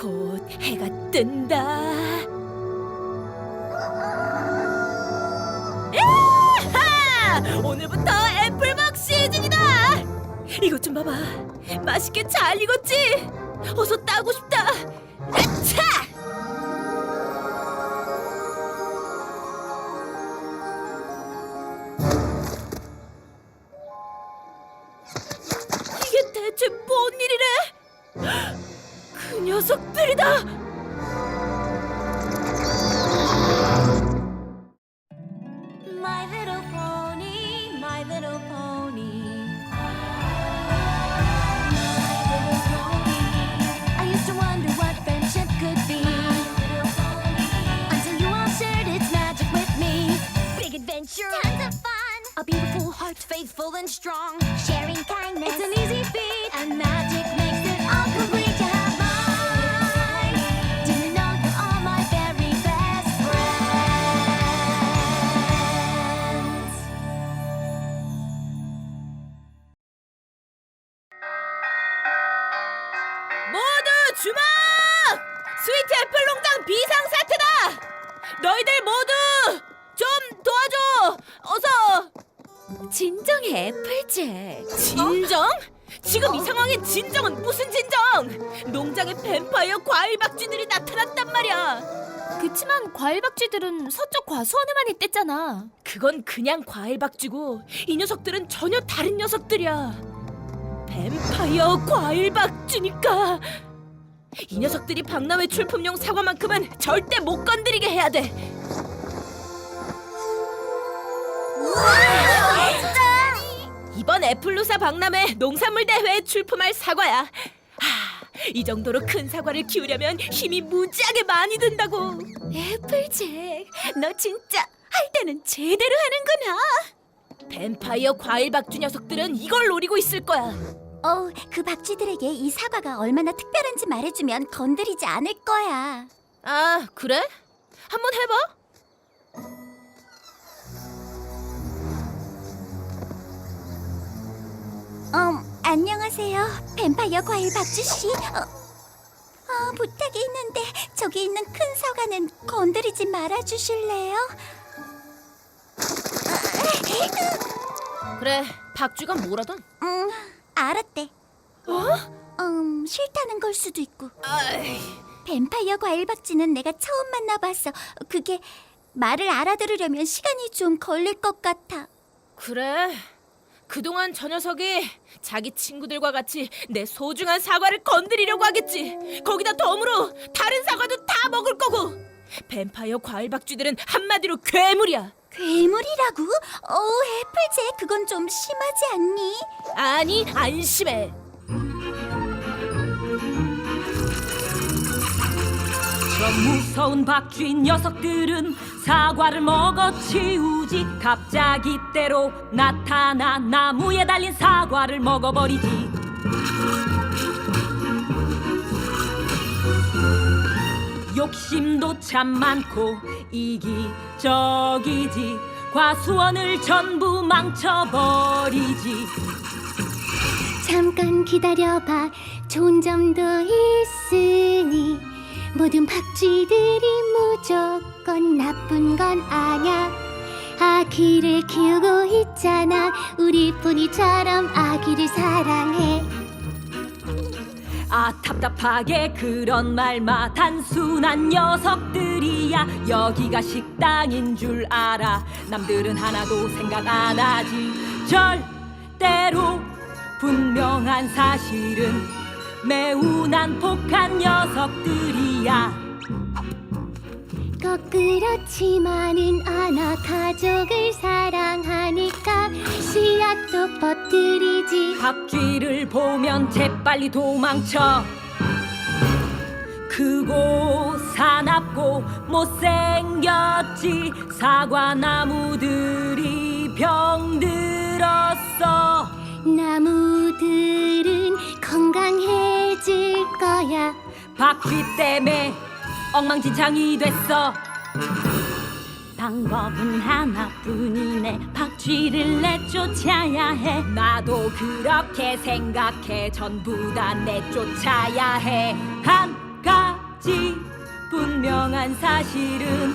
곧 해가 뜬다. 야하! 오늘부터 애플박 시즌이다. 이것 좀 봐봐. 맛있게 잘 익었지? 어서 따고 싶다. 모두 주목! 스위트 애플 농장 비상 사태다. 너희들 모두 좀 도와줘. 어서. 진정해 애플잭. 진정? 지금 이 상황의 진정은 무슨 진정? 농장에 뱀파이어 과일 박쥐들이 나타났단 말이야. 그치만 과일 박쥐들은 서쪽 과수원에만 있댔잖아. 그건 그냥 과일 박쥐고 이 녀석들은 전혀 다른 녀석들이야. 뱀파이어 과일 박쥐니까 이 녀석들이 박람회 출품용 사과만큼은 절대 못 건드리게 해야 돼. 이번 애플루사 박람회 농산물 대회에 출품할 사과야. 하, 이 정도로 큰 사과를 키우려면 힘이 무지하게 많이 든다고. 애플잭, 너 진짜 할 때는 제대로 하는구나. 뱀파이어 과일 박쥐 녀석들은 이걸 노리고 있을 거야. 어, 그 박쥐들에게 이 사과가 얼마나 특별한지 말해주면 건드리지 않을 거야. 아, 그래? 한번 해봐. 음, 안녕하세요. 뱀파이어 과일 박쥐 씨. 어, 어, 부탁이 있는데 저기 있는 큰 사과는 건드리지 말아 주실래요? 그래, 박쥐가 뭐라던? 음, 알았대. 어? 음, 싫다는 걸 수도 있고. 뱀파이어 과일 박쥐는 내가 처음 만나봤어. 그게 말을 알아들으려면 시간이 좀 걸릴 것 같아. 그래. 그동안 저 녀석이 자기 친구들과 같이 내 소중한 사과를 건드리려고 하겠지. 거기다 덤으로 다른 사과도 다 먹을 거고. 뱀파이어 과일 박쥐들은 한마디로 괴물이야. 괴물이라고? 어, 애플제 그건 좀 심하지 않니? 아니, 안 심해. 저 무서운 박쥐 녀석들은 사과를 먹어 치우지 갑자기 때로 나타나 나무에 달린 사과를 먹어버리지 욕심도 참 많고 이기적이지. 과수원을 전부 망쳐버리지. 잠깐 기다려봐. 좋은 점도 있으니 모든 박쥐들이 무조건 나쁜 건 아냐. 아기를 키우고 있잖아. 우리 포니처럼 아기를 사랑해 아 답답하게 그런 말마. 단순한 녀석들이야. 여기가 식당인 줄 알아. 남들은 하나도 생각 안 하지. 절대로 분명한 사실은 매우 난폭한 녀석들이야 꼭 그렇지만은 않아 가족을 사랑하니까 씨앗도 퍼뜨리지. 박쥐를 보면 재빨리 도망쳐. 크고 사납고 못생겼지. 사과나무들이 병들었어. 나무들은 건강해질 거야. 박쥐 때문에 엉망진창이 됐어. 방법은 하나뿐이네. 박쥐를 내쫓아야 해. 나도 그렇게 생각해. 전부 다 내쫓아야 해. 한 가지 분명한 사실은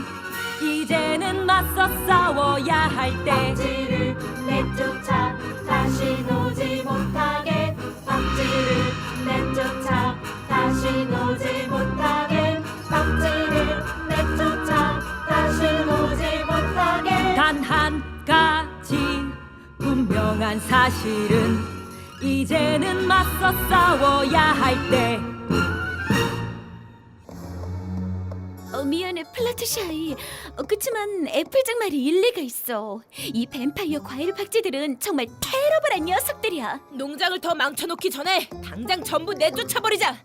이제는 맞서 싸워야 할때. 박쥐를 내쫓아 다시 오지 못하게. 박쥐를 내쫓아 다시 오지 사실은 이제는 맞서 싸워야 할 때 어, 미안해 플라트샤이. 어, 그치만 애플장 말이 일리가 있어. 이 뱀파이어 과일 박쥐들은 정말 테러블한 녀석들이야. 농장을 더 망쳐놓기 전에 당장 전부 내쫓아버리자.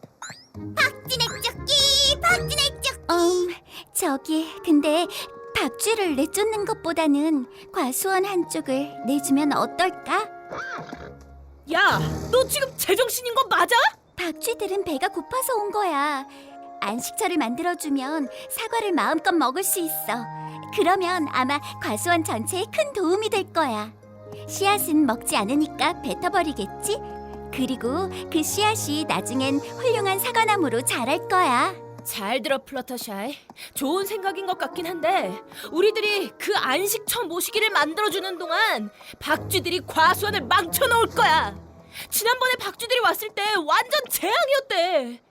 박쥐네쫓기 박쥐네쫓기 음 저기 근데 박쥐를 내쫓는 것보다는 과수원 한쪽을 내주면 어떨까? 야, 너 지금 제정신인 거 맞아? 박쥐들은 배가 고파서 온 거야 안식처를 만들어주면 사과를 마음껏 먹을 수 있어 그러면 아마 과수원 전체에 큰 도움이 될 거야 씨앗은 먹지 않으니까 뱉어버리겠지? 그리고 그 씨앗이 나중엔 훌륭한 사과나무로 자랄 거야 잘 들어 플러터샤이. 좋은 생각인 것 같긴 한데 우리들이 그 안식처 모시기를 만들어주는 동안 박쥐들이 과수원을 망쳐놓을 거야. 지난번에 박쥐들이 왔을 때 완전 재앙이었대.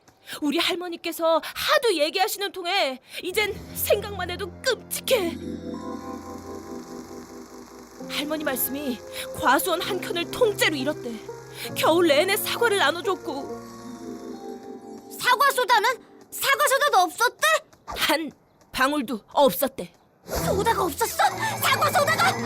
우리 할머니께서 하도 얘기하시는 통에 이젠 생각만 해도 끔찍해. 할머니 말씀이 과수원 한 켠을 통째로 잃었대. 겨울 내내 사과를 나눠줬고 사과 소다는 사과 소다도 없었대? 한 방울도 없었대. 소다가 없었어? 사과 소다가?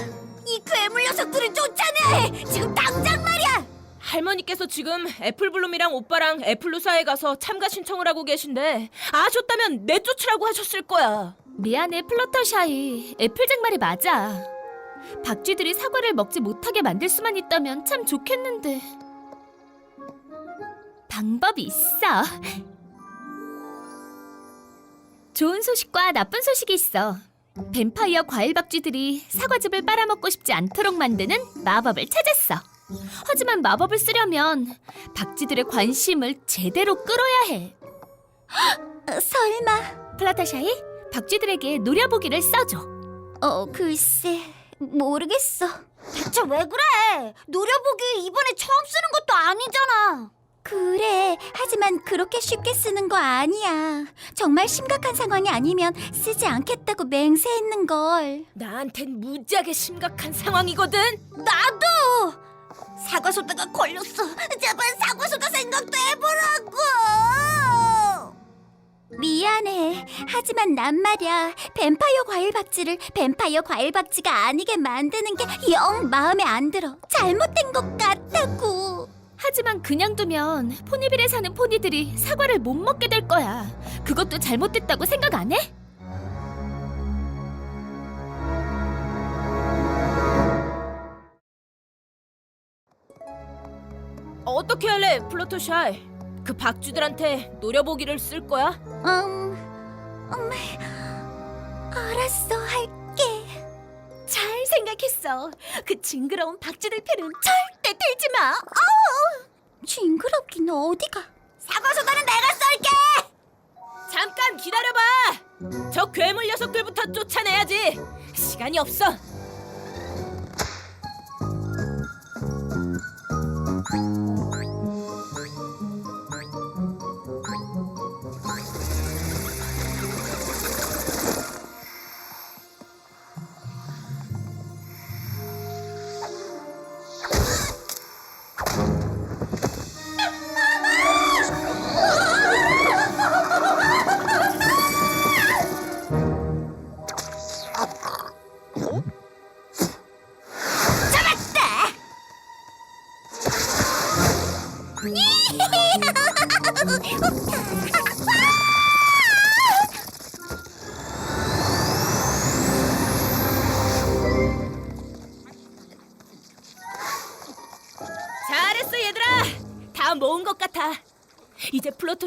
이 괴물 녀석들을 쫓아내야 해! 지금 당장 말이야! 할머니께서 지금 애플블룸이랑 오빠랑 애플루사에 가서 참가 신청을 하고 계신데 아셨다면 내쫓으라고 하셨을 거야. 미안해 플러터샤이. 애플잭 말이 맞아. 박쥐들이 사과를 먹지 못하게 만들 수만 있다면 참 좋겠는데. 방법이 있어. 좋은 소식과 나쁜 소식이 있어. 뱀파이어 과일 박쥐들이 사과즙을 빨아먹고 싶지 않도록 만드는 마법을 찾았어. 하지만 마법을 쓰려면 박쥐들의 관심을 제대로 끌어야 해. 어, 설마... 플라타샤이, 박쥐들에게 노려보기를 써줘. 어, 글쎄... 모르겠어. 대체 왜 그래? 노려보기 이번에 처음 쓰는 것도 아니잖아. 그래. 하지만 그렇게 쉽게 쓰는 거 아니야. 정말 심각한 상황이 아니면 쓰지 않겠다고 맹세했는 걸. 나한텐 무지하게 심각한 상황이거든. 나도 사과 소다가 걸렸어. 제발 사과 소다 생각도 해보라고. 미안해. 하지만 난 말이야. 뱀파이어 과일 박쥐를 뱀파이어 과일 박쥐가 아니게 만드는 게 영 마음에 안 들어. 잘못된 것 같다고. 하지만 그냥 두면 포니빌에 사는 포니들이 사과를 못 먹게 될 거야. 그것도 잘못됐다고 생각 안 해? 어떻게 할래, 플러터샤이? 그 박쥐들한테 노려보기를 쓸 거야? 음, 음, 알았어 할게. 잘 생각했어. 그 징그러운 박쥐들 편은 절대 들지 마. 아우, 징그럽긴 어디가? 사과 소다는 내가 쏠게. 잠깐 기다려봐. 저 괴물 녀석들부터 쫓아내야지. 시간이 없어.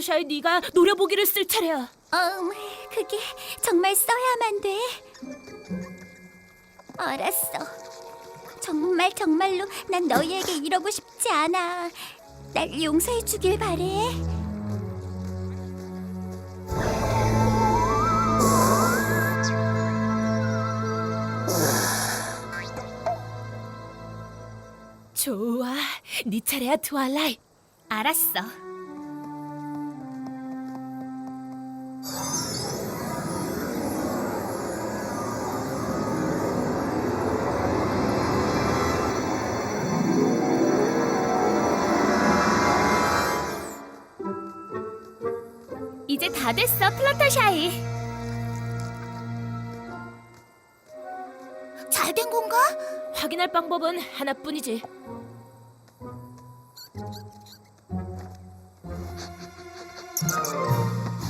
루샤의 네가 노려보기를 쓸 차례야. 음, 그게 정말 써야만 돼. 알았어. 정말 정말로 난 너희에게 이러고 싶지 않아. 날 용서해 주길 바래. 좋아, 네 차례야 트와라이. 알았어. 다 됐어, 플러터샤이. 잘 된 건가? 확인할 방법은 하나뿐이지.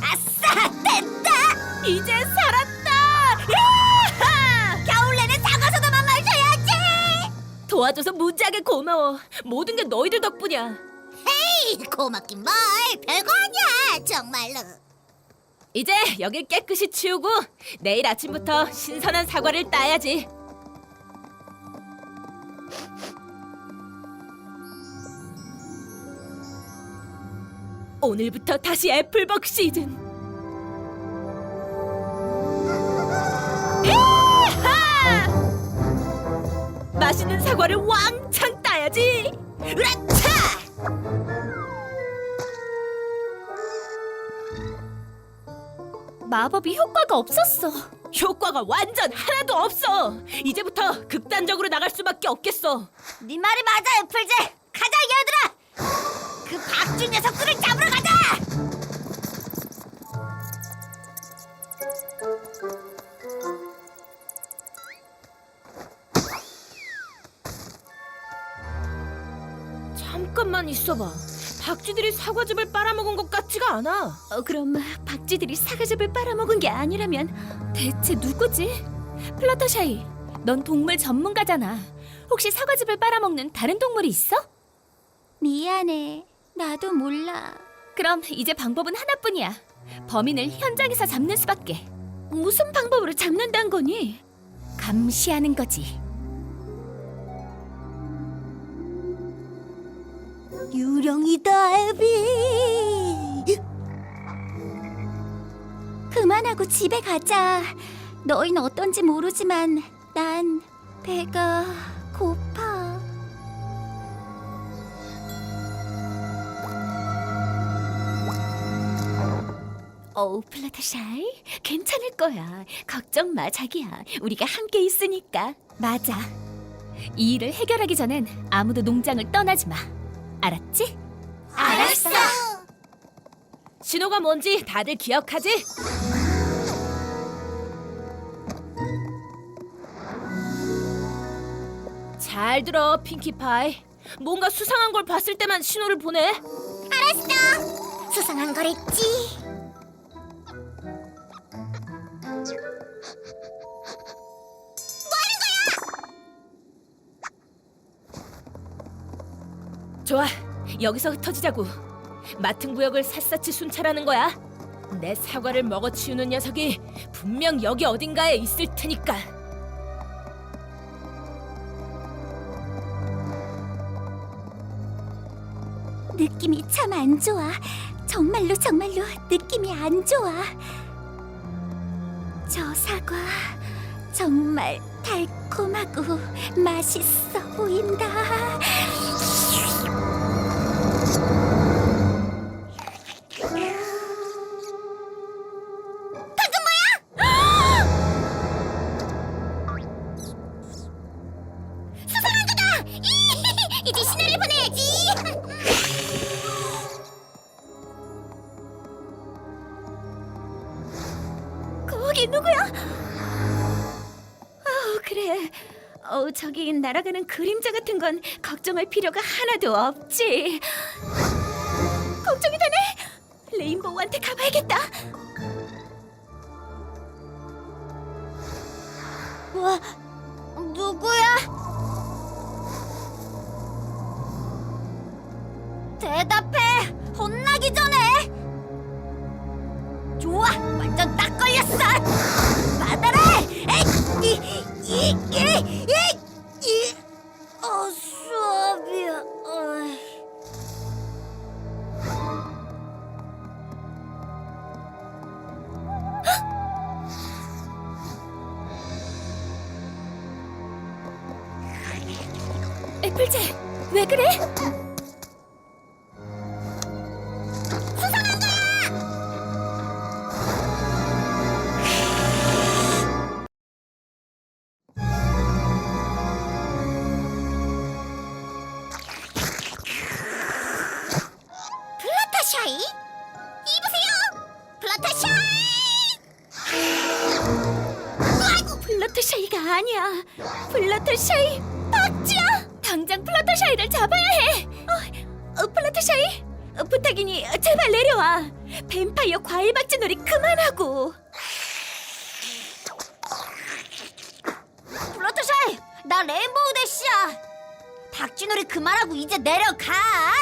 아싸! 됐다! 이제 살았다! 야하! 겨울 내내 사과소다만 마셔야지! 도와줘서 무지하게 고마워. 모든 게 너희들 덕분이야. 에이, 고맙긴 뭘! 별거 아니야! 정말로! 이제 여길 깨끗이 치우고 내일 아침부터 신선한 사과를 따야지. 오늘부터 다시 애플벅 시즌. 이하! 맛있는 사과를 왕 마법이 효과가 없었어. 효과가 완전 하나도 없어. 이제부터 극단적으로 나갈 수밖에 없겠어. 네 말이 맞아, 애플제! 가자, 얘들아! 그 박쥐 녀석들을 잡으러 가자! 잠깐만 있어봐. 박쥐들이 사과즙을 빨아먹은 것 같지가 않아. 어, 그럼 박쥐들이 사과즙을 빨아먹은 게 아니라면 대체 누구지? 플러터샤이, 넌 동물 전문가잖아. 혹시 사과즙을 빨아먹는 다른 동물이 있어? 미안해. 나도 몰라. 그럼 이제 방법은 하나뿐이야. 범인을 현장에서 잡는 수밖에. 무슨 방법으로 잡는다는 거니? 감시하는 거지. 유령이다, 에비. 그만하고 집에 가자. 너희는 어떤지 모르지만 난 배가 고파. 어우, 플라타샤이, 괜찮을 거야. 걱정 마, 자기야. 우리가 함께 있으니까. 맞아. 이 일을 해결하기 전엔 아무도 농장을 떠나지 마. 알았지? 알았어. 신호가 뭔지 다들 기억하지? 잘 들어, 핑키파이. 뭔가 수상한 걸 봤을 때만 신호를 보내. 알았어. 수상한 거랬지. 좋아, 여기서 흩어지자고. 맡은 구역을 샅샅이 순찰하는 거야. 내 사과를 먹어치우는 녀석이 분명 여기 어딘가에 있을 테니까. 느낌이 참 안 좋아. 정말로 정말로 느낌이 안 좋아. 저 사과 정말 달콤하고 맛있어 보인다. 날아가는 그림자 같은 건 걱정할 필요가 하나도 없지. 걱정이 되네. 레인보우한테 가봐야겠다. 와, 누구야? 대답해! 혼나기 전에! 좋아, 완전 딱 걸렸어! 받아라! 에이, 이, 이, 이, 이, 이, 아니야. 플러터샤이 박쥐야. 당장 플러터샤이를 잡아야 해. 어, 어, 플러터샤이 어, 부탁이니 어, 제발 내려와. 뱀파이어 과일 박쥐 놀이 그만하고. 플라타샤이! 나 레인보우 대시야! 박쥐 놀이 그만하고 이제 내려가! 아!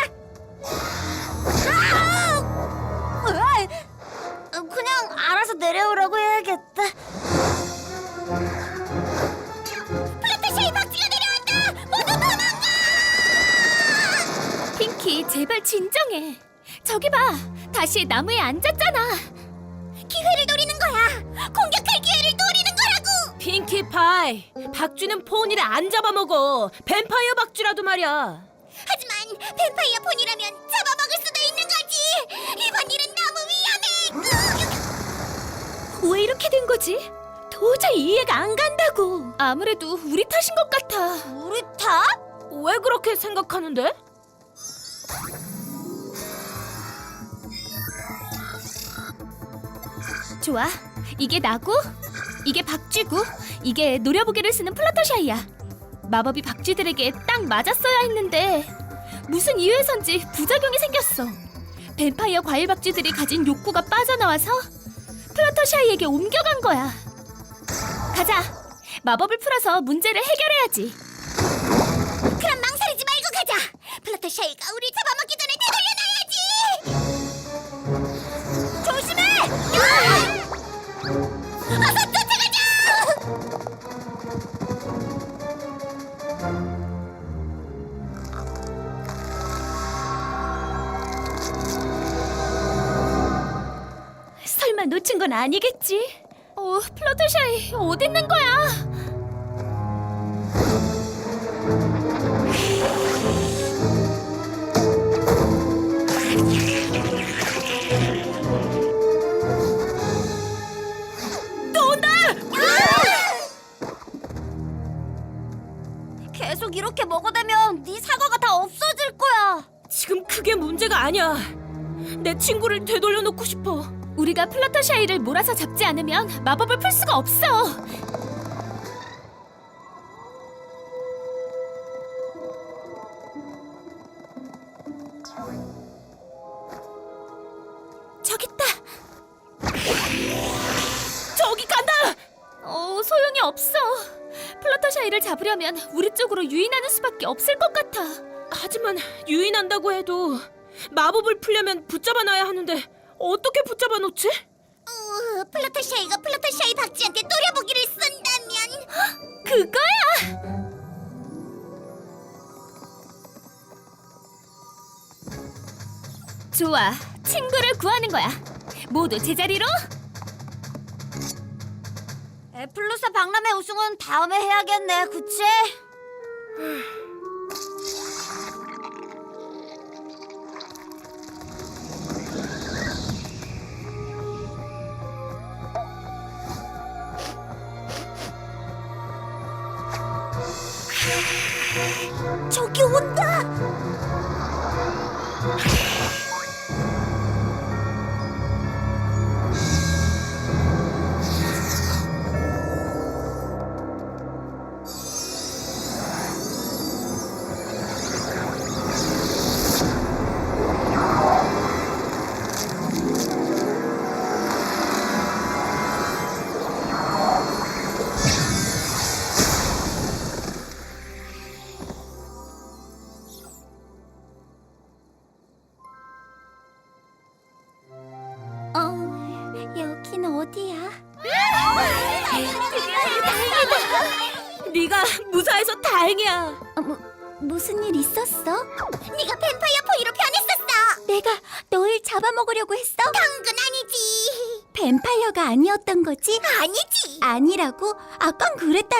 어, 그냥 알아서 내려오라고 해야겠다. 진정해. 저기 봐. 다시 나무에 앉았잖아. 기회를 노리는 거야! 공격할 기회를 노리는 거라고! 핑키파이, 박쥐는 포니를 안 잡아먹어. 뱀파이어 박쥐라도 말이야. 하지만 뱀파이어 폰이라면 잡아먹을 수도 있는 거지! 이번 일은 너무 위험해! 왜 이렇게 된 거지? 도저히 이해가 안 간다고. 아무래도 우리 탓인 것 같아. 우리 탓? 왜 그렇게 생각하는데? 좋아. 이게 나고, 이게 박쥐고, 이게 노려보기를 쓰는 플러터샤이야. 마법이 박쥐들에게 딱 맞았어야 했는데 무슨 이유에선지 부작용이 생겼어. 뱀파이어 과일 박쥐들이 가진 욕구가 빠져나와서 플러터샤이에게 옮겨간 거야. 가자. 마법을 풀어서 문제를 해결해야지. 그럼 망설이지 말고 가자. 플라타샤이가 우리 잡아 놓친 건 아니겠지? 어, 플러터샤이 어디 있는 거야? 계속 이렇게 먹어대면 네 사과가 다 없어질 거야. 지금 그게 문제가 아니야. 내 친구를 되돌려 놓고 싶어. 우리가 플러터샤이를 몰아서 잡지 않으면 마법을 풀 수가 없어. 저기 있다. 저기 간다. 어, 소용이 없어. 플러터샤이를 잡으려면 우리 쪽으로 유인하는 수밖에 없을 것 같아. 하지만 유인한다고 해도 마법을 풀려면 붙잡아놔야 하는데 어떻게 붙잡아 놓지? 우, 플라타샤이가 플라타샤이 박쥐한테 노려보기를 쓴다면 그거야. 좋아, 친구를 구하는 거야. 모두 제자리로. 애플루사 박람회 우승은 다음에 해야겠네, 그치?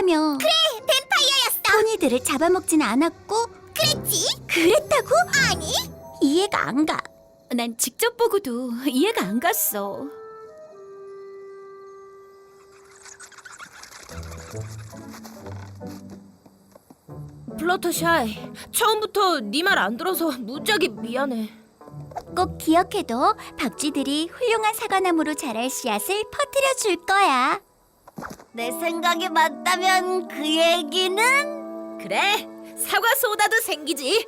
그랬다며. 그래, 뱀파이어였어. 포니들을 잡아먹진 않았고. 그랬지. 그랬다고? 아니 이해가 안 가. 난 직접 보고도 이해가 안 갔어. 플러터샤이, 처음부터 네 말 안 들어서 무지하게 미안해. 꼭 기억해도 박쥐들이 훌륭한 사과나무로 자랄 씨앗을 퍼뜨려 줄 거야. 내 생각이 맞다면 그 얘기는 그래, 사과 소다도 생기지.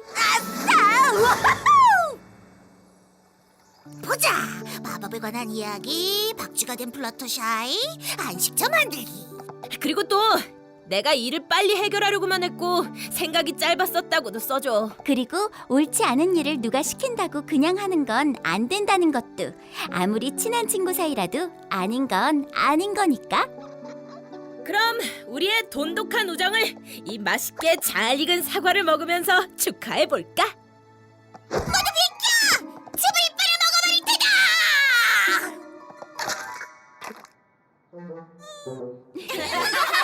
보자. 마법에 관한 이야기, 박쥐가 된 플러터샤이, 안식처 만들기. 그리고 또 내가 일을 빨리 해결하려고만 했고 생각이 짧았었다고도 써줘. 그리고 옳지 않은 일을 누가 시킨다고 그냥 하는 건 안 된다는 것도 아무리 친한 친구 사이라도 아닌 건 아닌 거니까. 그럼 우리의 돈독한 우정을 이 맛있게 잘 익은 사과를 먹으면서 축하해 볼까? 즙을 빨아 먹어버릴 테다!